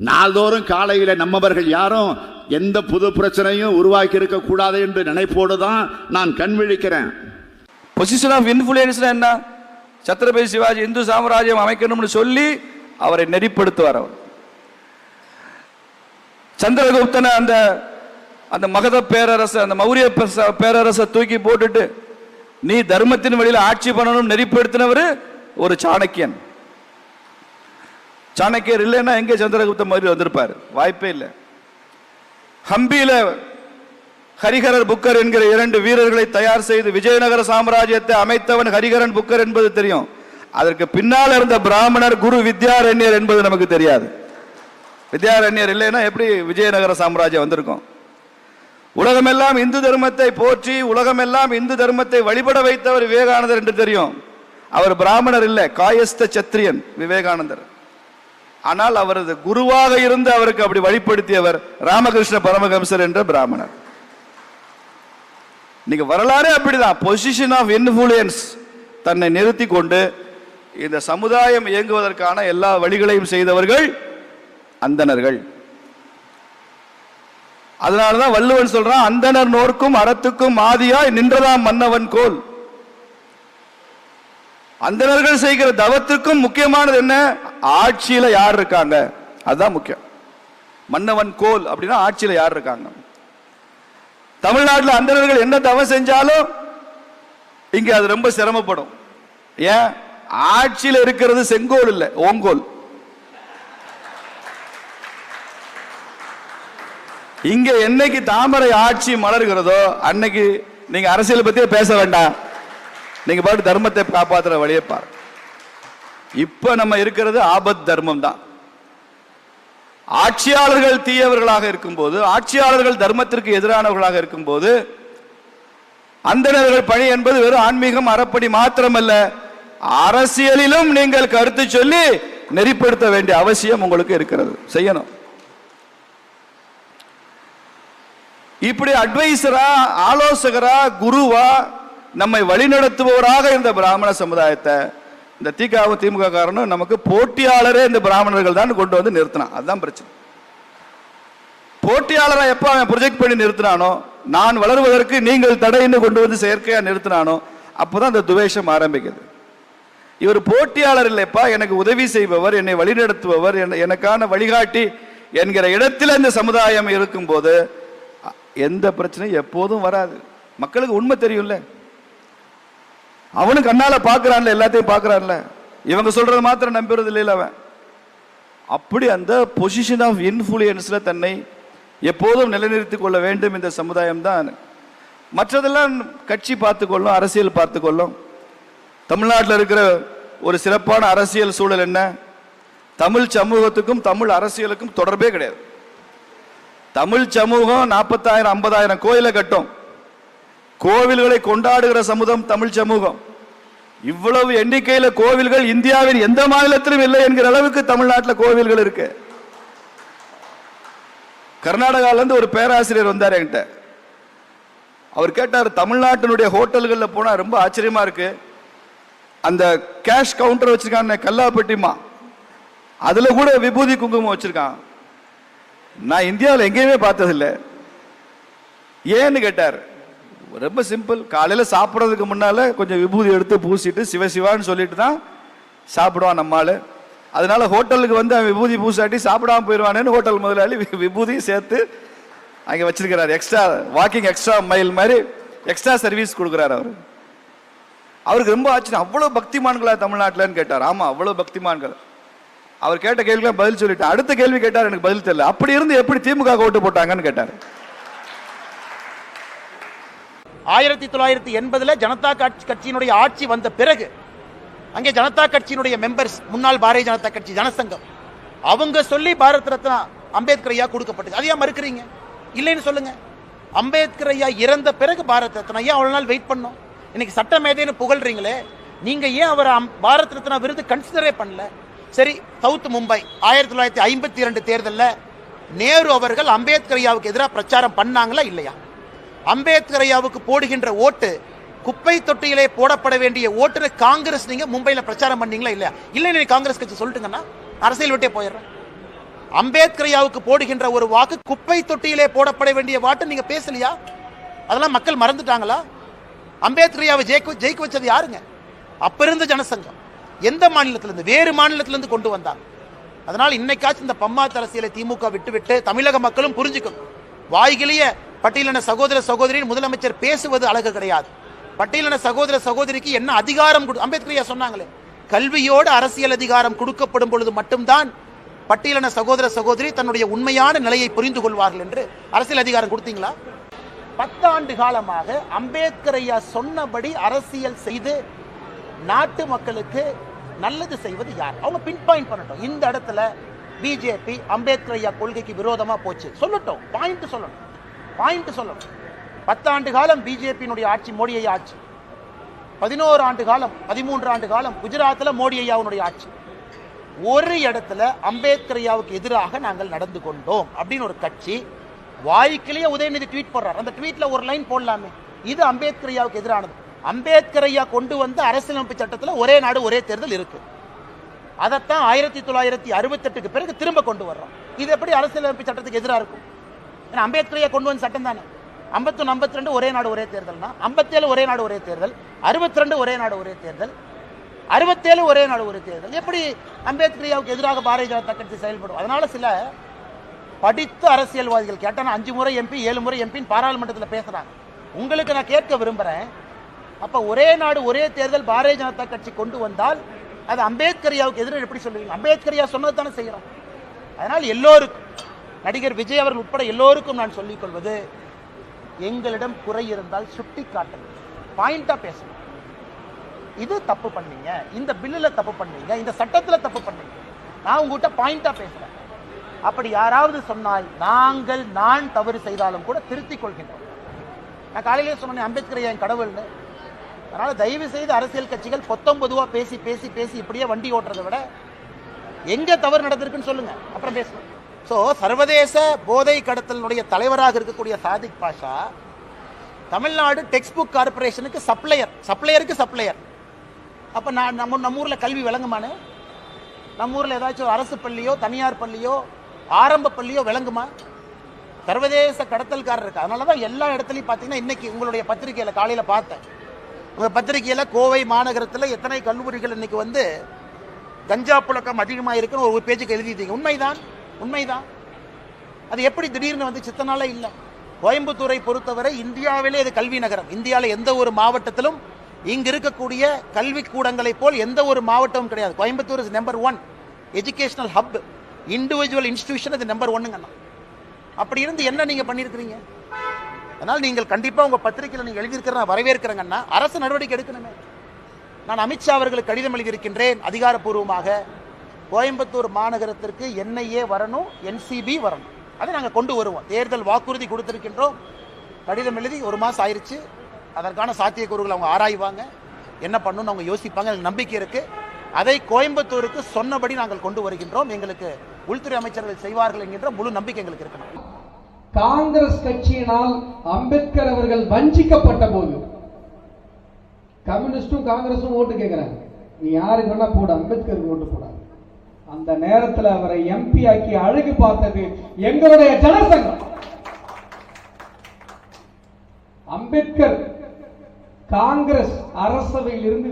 நாள்தோறும் காலையில் நம்மவர்கள் யாரும் எந்த புது பிரச்சனையும் உருவாக்கி இருக்கக்கூடாது என்று நினைப்போடு தான் நான் கண் விழிக்கிறேன். பொசிஷன் ஆஃப் இன்ஃப்ளூயன்ஸ்னா என்ன? சத்ரபதி சிவாஜி இந்து சாம்ராஜ்யம் அமைக்கணும்னு சொல்லி அவரை நெறிப்படுத்துவார் அவர். சந்திரகுப்தனை அந்த அந்த மகத பேரரசை அந்த மௌரிய பேரரசை தூக்கி போட்டுட்டு நீ தர்மத்தின் வழியில் ஆட்சி பண்ணணும் நெறிப்படுத்தினவர் ஒரு சாணக்கியன். சாணக்கியர் இல்லைன்னா எங்கே சந்திரகுப்த மாதிரி வந்திருப்பார்? வாய்ப்பே இல்லை. ஹம்பியில ஹரிஹரர் புக்கர் என்கிற இரண்டு வீரர்களை தயார் செய்து விஜயநகர சாம்ராஜ்யத்தை அமைத்தவன் ஹரிஹரன் புக்கர் என்பது தெரியும். அதற்கு பின்னால் இருந்த பிராமணர் குரு வித்யாரண்யர் என்பது நமக்கு தெரியாது. வித்யாரண்யர் இல்லைன்னா எப்படி விஜயநகர சாம்ராஜ்யம் வந்திருக்கும்? உலகமெல்லாம் இந்து தர்மத்தை போற்றி உலகமெல்லாம் இந்து தர்மத்தை வழிபட வைத்தவர் விவேகானந்தர் என்று தெரியும். அவர் பிராமணர் இல்லை காயஸ்த சத்திரியன் விவேகானந்தர். ஆனால் அவரது குருவாக இருந்து அவருக்கு அப்படி வழிப்படுத்தியவர் ராமகிருஷ்ண பரமஹம்சர் என்ற பிராமணர். இன்னைக்கு வரலாறு அப்படிதான். பொசிஷன் ஆஃப் இன்ஃபுளுயன்ஸ் தன்னை நிறுத்தி கொண்டு இந்த சமுதாயம் இயங்குவதற்கான எல்லா வழிகளையும் செய்தவர்கள் அந்தணர்கள். அதனாலதான் வள்ளுவன் சொல்றான் அந்தணர் நோர்க்கும் அறத்துக்கும் ஆதியாய் நின்றதாம் மன்னவன் கோல். அந்தணர்கள் செய்கிற தவத்துக்கும் முக்கியமானது என்ன? ஆட்சியில யார் இருக்காங்க? அதுதான் முக்கியம். மன்னவன் கோல் அப்படின்னா ஆட்சியில யார் இருக்காங்க? தமிழ்நாட்டில் அந்தணர்கள் என்ன தவம் செஞ்சாலும் இங்க அது ரொம்ப சிரமப்படும். ஏன்? ஆட்சியில் இருக்கிறது செங்கோல் இல்லை ஓங்கோல். இங்க என்னைக்கு தாமரை ஆட்சி மலர்கிறதோ அன்னைக்கு நீங்க அரசியல் பத்தியே பேச வேண்டாம். நீங்க பாட்டு தர்மத்தை காப்பாத்துற வழியை பாருங்க. இப்ப நம்ம இருக்கிறது ஆபத் தர்மம் தான். ஆட்சியாளர்கள் தீயவர்களாக இருக்கும்போது ஆட்சியாளர்கள் தர்மத்திற்கு எதிரானவர்களாக இருக்கும்போது அந்தணர்கள் பணி என்பது வெறும் ஆன்மீகம் அறப்படி மாத்திரமல்ல. அரசியலிலும் நீங்கள் கருத்து சொல்லி நெறிப்படுத்த வேண்டிய அவசியம் உங்களுக்கு இருக்கிறது. செய்யணும். இப்படி அட்வைசரா ஆலோசகரா குருவா நம்மை வழிநடத்துபவராக இருந்த பிராமண சமுதாயத்தை இந்த திகாவும் திமுக காரனும் நமக்கு போட்டியாளரே இந்த பிராமணர்கள் தான் கொண்டு வந்து நிறுத்தினான். அதுதான் பிரச்சனை. போட்டியாளராக எப்போ அவன் ப்ரொஜெக்ட் பண்ணி நிறுத்தினானோ நான் வளருவதற்கு நீங்கள் தடைன்னு கொண்டு வந்து செயற்கையாக நிறுத்தினானோ அப்போதான் அந்த துவேஷம் ஆரம்பிக்குது. இவர் போட்டியாளர் இல்லைப்பா எனக்கு உதவி செய்பவர் என்னை வழிநடத்துபவர் என- எனக்கான வழிகாட்டி என்கிற இடத்தில் இந்த சமுதாயம் இருக்கும்போது எந்த பிரச்சனையும் எப்போதும் வராது. மக்களுக்கு உண்மை தெரியும்ல. அவனும் கண்ணால பாக்குறான்ல எல்லாத்தையும் பாக்குறான்ல இவங்க சொல்றது மாத்திரம் நம்புறது இல்லையில அவன். அப்படி அந்த பொசிஷன் ஆஃப் இன்ஃபுளுயன்ஸ்ல தன்னை எப்போதும் நிலைநிறுத்திக் கொள்ள வேண்டும் இந்த சமுதாயம் தான். மற்றதெல்லாம் கட்சி பார்த்துக்கொள்ளும் அரசியல் பார்த்துக்கொள்ளும் தமிழ்நாட்டில் இருக்கிற ஒரு சிறப்பான அரசியல் சூழல் என்ன? தமிழ் சமூகத்துக்கும் தமிழ் அரசியலுக்கும் தொடர்பே கிடையாது. தமிழ் சமூகம் நாற்பத்தாயிரம் ஐம்பதாயிரம் கோயிலை கட்டும். கோவில்களை கொண்டாடுகிற சமூகம் தமிழ் சமூகம். இவ்வளவு எண்ணிக்கையில கோவில்கள் இந்தியாவின் எந்த மாநிலத்திலும் இல்லை என்கிற அளவுக்கு தமிழ்நாட்டில் கோவில்கள் இருக்கு. கர்நாடகாவிலேருந்து ஒரு பேராசிரியர் வந்தார் என்கிட்ட. அவர் கேட்டார் தமிழ்நாட்டினுடைய ஹோட்டல்களில் போனால் ரொம்ப ஆச்சரியமா இருக்கு. அந்த கேஷ் கவுண்டர் வச்சிருக்கான் கல்லாப்பட்டிமா அதில் கூட விபூதி குங்குமம் வச்சிருக்கான். நான் இந்தியாவில் எங்கேயுமே பார்த்ததில்லை. ஏன்னு கேட்டார். ரொம்ப சிம்பிள் காலையில் சாப்பிட்றதுக்கு முன்னால் கொஞ்சம் விபூதி எடுத்து பூசிட்டு சிவசிவான்னு சொல்லிட்டு தான் சாப்பிடுவான் நம்மால். அதனால ஹோட்டலுக்கு வந்து அவன் விபூதி பூசாட்டி சாப்பிடாம போயிடுவானேன்னு ஹோட்டல் முதலாளி விபூதியும் சேர்த்து அங்கே வச்சிருக்கிறார். எக்ஸ்ட்ரா வாக்கிங் எக்ஸ்ட்ரா மைல் மாதிரி எக்ஸ்ட்ரா சர்வீஸ் கொடுக்குறாரு அவர். அவருக்கு ரொம்ப ஆச்சரியம். அவ்வளோ பக்திமான்களா தமிழ்நாட்டிலன்னு கேட்டார். ஆமாம் அவ்வளோ பக்திமான்கள். அவர் கேட்ட கேள்விக்கெல்லாம் பதில் சொல்லிட்டு அடுத்த கேள்வி கேட்டார் எனக்கு பதில் தெரியல. அப்படி இருந்து எப்படி திமுக ஓட்டு போட்டாங்கன்னு கேட்டார். ஆயிரத்தி தொள்ளாயிரத்தி எண்பதுல ஜனதா கட்சி- கட்சியினுடைய ஆட்சி வந்த பிறகு அங்கே ஜனதா கட்சியினுடைய மெம்பர்ஸ் முன்னாள் பாரதிய ஜனதா கட்சி ஜனசங்கம். அவங்க சொல்லி பாரத் ரத்னா அம்பேத்கர் ஐயா கொடுக்கப்பட்டது. அதையா மறுக்கிறீங்க? இல்லைன்னு சொல்லுங்க. அம்பேத்கர் ஐயா இறந்த பிறகு பாரத் ரத்னா ஏன் அவ்வளோ நாள் வெயிட் பண்ணோம். இன்னைக்கு சட்ட மேதைன்னு புகழ்றீங்களே நீங்க ஏன் அவர் பாரத் ரத்னா விருது கன்சிடரே பண்ணல? சரி சவுத் மும்பை ஆயிரத்தி தொள்ளாயிரத்தி ஐம்பத்தி இரண்டு தேர்தலில் நேரு அவர்கள் அம்பேத்கர் ஐயாவுக்கு எதிராக பிரச்சாரம் பண்ணாங்களா இல்லையா? அம்பேத்கர் ஐயாவுக்கு போடுகின்ற ஓட்டு குப்பை தொட்டியிலே போடப்பட வேண்டிய ஓட்டுன்னு காங்கிரஸ் நீங்க மும்பையில பிரச்சாரம் பண்ணீங்களா இல்லையா? இல்லை நீங்க காங்கிரஸ் கட்சி சொல்லிட்டுங்கன்னா அரசியல் விட்டே போயிடுறேன். அம்பேத்கரையாவுக்கு போடுகின்ற ஒரு வாக்கு குப்பை தொட்டியிலே போடப்பட வேண்டிய வாட்டு நீங்க பேசலையா? அதெல்லாம் மக்கள் மறந்துட்டாங்களா? அம்பேத்கரையாவை ஜெயிக்க ஜெயிக்க வச்சது யாருங்க? அப்ப இருந்த ஜனசங்கம். எந்த மாநிலத்திலிருந்து? வேறு மாநிலத்திலிருந்து கொண்டு வந்தாங்க அதனால் இன்னைக்காச்சும் இந்த பம்மாத்து அரசியலை திமுக விட்டுவிட்டு தமிழக மக்களும் புரிஞ்சுக்கணும். வாய்கிலேயே பட்டியலின சகோதர சகோதரின் முதலமைச்சர் பேசுவது அழகு கிடையாது. பட்டியலின சகோதர சகோதரிக்கு என்ன அதிகாரம் கொடு அம்பேத்கரையா சொன்னாங்களே கல்வியோடு அரசியல் அதிகாரம் கொடுக்கப்படும் பொழுது மட்டும்தான் பட்டியலின சகோதர சகோதரி தன்னுடைய உண்மையான நிலையை புரிந்து கொள்வார்கள் என்று அரசியல் அதிகாரம் கொடுத்தீங்களா? பத்தாண்டு காலமாக அம்பேத்கர் ஐயா சொன்னபடி அரசியல் செய்து நாட்டு மக்களுக்கு நல்லது செய்வது யார்? அவங்க பின் பாயிண்ட் பண்ணட்டும். இந்த இடத்துல பிஜேபி அம்பேத்கர் ஐயா கொள்கைக்கு விரோதமா போச்சு. சொல்லட்டும். பாயிண்ட் சொல்லணும். பாயிண்ட் சொல்லணும். பத்தாண்டு காலம் பிஜேபியினுடைய ஆட்சி மோடி ஐயா ஆட்சி. பதினோரு ஆண்டு காலம் பதிமூன்று ஆண்டு காலம் குஜராத்தில் மோடி ஐயாவுடைய ஆட்சி. ஒரு இடத்துல அம்பேத்கர் ஐயாவுக்கு எதிராக நாங்கள் நடந்து கொண்டோம் அப்படின்னு ஒரு கட்சி வாய்க்கிலேயே உதயநிதி ட்வீட் போடுறார். அந்த ட்வீட்ல ஒரு லைன் போடலாமே. இது அம்பேத்கர் ஐயாவுக்கு எதிரானது. அம்பேத்கர் ஐயா கொண்டு வந்த அரசியலமைப்பு சட்டத்தில் ஒரே நாடு ஒரே தேர்தல் இருக்கு. அதைத்தான் ஆயிரத்தி தொள்ளாயிரத்தி அறுபத்தெட்டுக்கு பிறகு திரும்ப கொண்டு வர்றோம். இது எப்படி அரசியலமைப்பு சட்டத்துக்கு எதிராக இருக்கும்? ஏன்னா அம்பேத்கரையே கொண்டு வந்த சட்டம் தானே. ஐம்பத்தொன்று ஐம்பத்தி ரெண்டு ஒரே நாடு ஒரே தேர்தல்னா ஐம்பத்தேழு ஒரே நாடு ஒரே தேர்தல் அறுபத்தி ரெண்டு ஒரே நாடு ஒரே தேர்தல் அறுபத்தேழு ஒரே நாடு ஒரே தேர்தல். எப்படி அம்பேத்கரியாவுக்கு எதிராக பாரதிய ஜனதா கட்சி செயல்படும்? அதனால சில படித்த அரசியல்வாதிகள் கேட்டால் அஞ்சு முறை எம்பி ஏழு முறை எம்பின்னு பாராளுமன்றத்தில் பேசுறாங்க. உங்களுக்கு நான் கேட்க விரும்புறேன் அப்ப ஒரே நாடு ஒரே தேர்தல் பாரதிய ஜனதா கட்சி கொண்டு வந்தால் அது அம்பேத்கரியாவுக்கு எதிராக எப்படி சொல்லுவீங்க? அம்பேத்கரியா சொன்னது தானே செய்கிறோம் அதனால் எல்லோருக்கும் நடிகர் விஜய் அவர்கள் உட்பட எல்லோருக்கும் நான் சொல்லிக் கொள்வது எங்களிடம் குறை இருந்தால் சுட்டி காட்டுங்கள் பாயிண்டா பேசணும் இது தப்பு பண்ணீங்க. இந்த பில்லுல தப்பு பண்ணீங்க. இந்த சட்டத்துல தப்பு பண்ணீங்க. நான் உங்ககிட்ட பாயிண்டா பேசுறேன். அப்படி யாராவது சொன்னால் நாங்கள் நான் தவறு செய்தாலும் கூட திருத்திக் கொள்கின்றோம். நான் காலையிலே சொன்னேன் அம்பேத்கர் என் கடவுள்னு. அதனால தயவு செய்து அரசியல் கட்சிகள் பொத்தொன்பதுவா பேசி பேசி பேசி இப்படியே வண்டி ஓட்டுறதை விட எங்க தவறு நடந்திருக்குன்னு சொல்லுங்க. அப்புறம் பேசுவோம். ஸோ சர்வதேச போதை கடத்தலினுடைய தலைவராக இருக்கக்கூடிய சாதிக் பாஷா தமிழ்நாடு டெக்ஸ்ட் புக் கார்பரேஷனுக்கு சப்ளையர் சப்ளையருக்கு சப்ளையர் அப்போ நான் நம்ம நம்ம ஊரில் கல்வி விளங்குமானு? நம்ம ஊரில் ஏதாச்சும் ஒரு அரசு பள்ளியோ தனியார் பள்ளியோ ஆரம்ப பள்ளியோ விளங்குமா? சர்வதேச கடத்தல்காரர் இருக்கு? அதனால தான் எல்லா இடத்துலையும் பார்த்தீங்கன்னா இன்றைக்கி உங்களுடைய பத்திரிகையில் காலையில் பார்த்தேன். உங்கள் பத்திரிகையில் கோவை மாநகரத்தில் எத்தனை கல்லூரிகள் இன்னைக்கு வந்து கஞ்சா புழக்கம் அதிகமாக இருக்குன்னு ஒரு பேஜுக்கு எழுதிட்டீங்க. உண்மைதான். உண்மைதான். அது எப்படி திடீர்னு வந்து சித்தனால இல்லை. கோயம்புத்தூரை பொறுத்தவரை இந்தியாவிலே இது கல்வி நகரம். இந்தியாவில் எந்த ஒரு மாவட்டத்திலும் இங்கு இருக்கக்கூடிய கல்வி கூடங்களைப் போல் எந்த ஒரு மாவட்டமும் கிடையாது. Coimbatore is number one educational hub individual institution இது நம்பர் ஒன்னுங்கண்ணா அப்படி இருந்து என்ன நீங்க பண்ணியிருக்கிறீங்க? அதனால் நீங்கள் கண்டிப்பாக உங்கள் பத்திரிகையில் நீங்கள் எழுதியிருக்கிற நான் வரவேற்கிறேங்கன்னா அரசு நடவடிக்கை எடுக்கணுமே. நான் அமித்ஷா அவர்களுக்கு கடிதம் எழுதியிருக்கின்றேன். அதிகாரப்பூர்வமாக. கோயம்புத்தூர் மாநகரத்திற்கு என்ஐஏ வரணும் என்சிபி வரணும். அதை நாங்கள் கொண்டு வருவோம். தேர்தல் வாக்குறுதி கொடுத்துருக்கின்றோம். கடிதம் எழுதி ஒரு மாதம் ஆயிருச்சு. அதற்கான சாத்தியக்கூறுகள் அவங்க ஆராய்வாங்க. என்ன பண்ணணும்னு அவங்க யோசிப்பாங்க. எனக்கு நம்பிக்கை இருக்கு. அதை கோயம்புத்தூருக்கு சொன்னபடி நாங்கள் கொண்டு வருகின்றோம். எங்களுக்கு உள்துறை அமைச்சர்கள் செய்வார்கள் என்கின்ற முழு நம்பிக்கை எங்களுக்கு இருக்கணும் காங்கிரஸ் கட்சியினால் அம்பேத்கர் அவர்கள் வஞ்சிக்கப்பட்ட போது கம்யூனிஸ்டும் காங்கிரஸும் ஓட்டு கேட்கிறாங்க. நீ யாருக்கு வேணா போடு அம்பேத்கருக்கு ஓட்டு போட அந்த நேரத்தில் அவரை எம்பி ஆக்கி அழகு பார்த்தது எங்களுடைய ஜனசங்கம். அம்பேத்கர் காங்கிரஸ் அரசவையில் இருந்து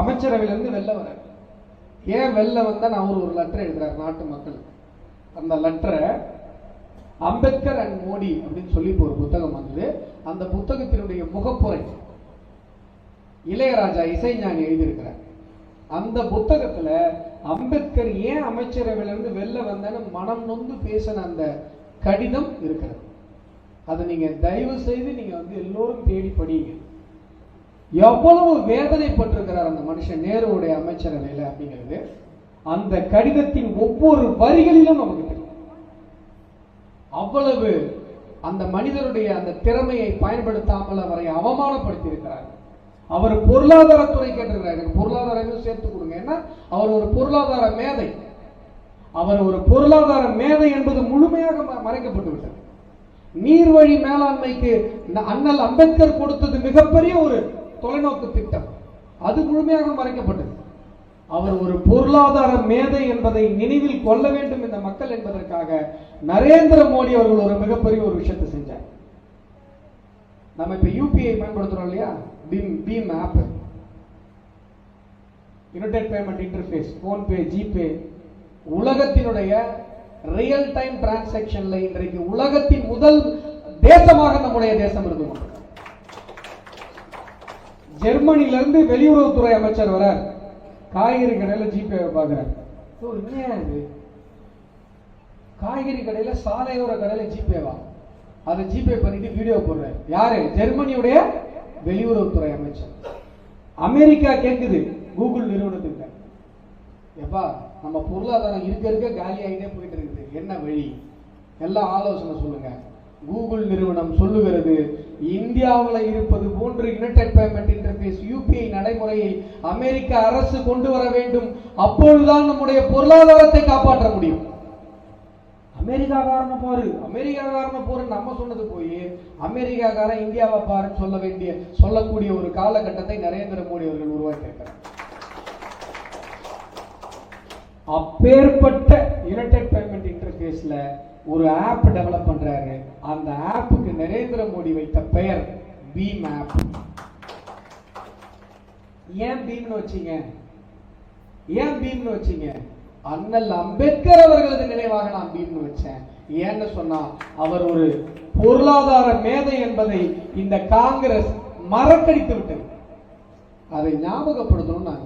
அமைச்சரவையில் இருந்து வெளில வர ஏன் வெளில வந்தா நான் அவர் ஒரு லெட்டர் எழுதுறாரு நாட்டு மக்களுக்கு. அந்த லெட்டரை அம்பேத்கர் அண்ட் மோடி அப்படின்னு சொல்லி ஒரு புத்தகம் வந்தது. அந்த புத்தகத்தினுடைய முகப்புரை இளையராஜா இசைஞானி எழுதியிருக்கிறார். அந்த புத்தகத்துல அம்பேத்கர் ஏன் அமைச்சரவையிலிருந்து வெளில வந்தேன்னு மனம் நொந்து பேசின அந்த கடிதம் இருக்கிறது. அதை நீங்க தயவு செய்து நீங்க வந்து எல்லோரும் தேடி படிங்க எவ்வளவு வேதனைப்பட்டிருக்கிறார் அந்த மனுஷன் நேருவுடைய அமைச்சரவையில் அப்படிங்கிறது. அந்த கடிதத்தின் ஒவ்வொரு வரிகளிலும் நமக்கு தெரியும். அவ்வளவு அந்த மனிதருடைய அந்த திறமையை பயன்படுத்தாமல் அவரை அவமானப்படுத்தி இருக்கிறார்கள் அவர் பொருளாதாரத்துறை கேட்டிருக்கிறார். எனக்கு பொருளாதாரம் சேர்த்து கொடுங்க. ஏன்னா அவர் ஒரு பொருளாதார மேதை. அவர் ஒரு பொருளாதார மேதை என்பது முழுமையாக ம- மறைக்கப்பட்டு விட்டது. நீர்வழி மேலாண்மைக்கு அண்ணல் அம்பேத்கர் கொடுத்தது மிகப்பெரிய ஒரு தொலைநோக்கு திட்டம். அது முழுமையாக மறைக்கப்பட்டது. அவர் ஒரு பொருளாதார மேதை என்பதை நினைவில் கொள்ள வேண்டும் இந்த மக்கள் என்பதற்காக நரேந்திர மோடி அவர்கள் ஒரு மிகப்பெரிய ஒரு விஷயத்தை செஞ்சார். நம்ம இப்ப யூபிஐ பயன்படுத்துறோம் இல்லையா? BHIM BHIM app united payment interface PhonePe GPay உலகத்தினுடைய ரியல் டைம் டிரான்சாக்ஷன்ல இன்றைக்கு உலகத்தின் முதல் தேசமாக நம்முடைய தேசம் இருந்து ஜெர்மனில இருந்து வெளியுறவுத்துறை அமைச்சர் வர காய்கறி கடையில ஜிபே பாக்குறாரு இது? காய்கறி கடையில சாலையோர கடையில ஜிபேவா அதை ஜிபே பண்ணிட்டு வீடியோ போடுறாரு. யாரு? ஜெர்மனியுடைய வெளியுறவுத்துறை அமைச்சர். அமெரிக்கா கேட்குது கூகுள் நிறுவனத்துக்கு எப்பா நம்ம பொருளாதாரம் இருக்க இருக்க காலி ஆகிட்டே போயிட்டு இருக்குது. என்ன வழி? எல்லாம் ஆலோசனை சொல்லுங்க. கூகுள் நிறுவனம் சொல்லுகிறது இந்தியாவில் இருப்பது போன்று யுனைடெட் பேமெண்ட் இன்டர்ஃபேஸ் யூபிஐ நடைமுறையை அமெரிக்க அரசு கொண்டு வர வேண்டும். அப்பொழுதுதான் நம்முடைய பொருளாதாரத்தை காப்பாற்ற முடியும். அமெரிக்காக்காரனை அமெரிக்கா காரண போரு நம்ம சொன்னது போய் அமெரிக்காக்காரன் இந்தியாவை பாருன்னு சொல்ல வேண்டிய சொல்லக்கூடிய ஒரு காலகட்டத்தை நரேந்திர மோடி அவர்கள் உருவாக்கி இருக்கிறார் அப்பேற்பட்ட யுனைடெட் பேமெண்ட் இன்டர்ஃபேஸ்ல ஒரு ஆப் டெவலப் பண்றாரு. அந்த ஆப்புக்கு நரேந்திர மோடி வைத்த பெயர் பீம் ஆப் ஏன் பீம்னு வச்சீங்க? ஏன் பீம்னு வச்சீங்க? அண்ணல் அம்பேத்கர் அவர்களது நினைவாக நான் பீம்னு வச்சேன். ஏன்னு சொன்னா அவர் ஒரு பொருளாதார மேதை என்பதை இந்த காங்கிரஸ் மறக்கடித்து விட்டது. அதை ஞாபகப்படுத்தணும்னு நான்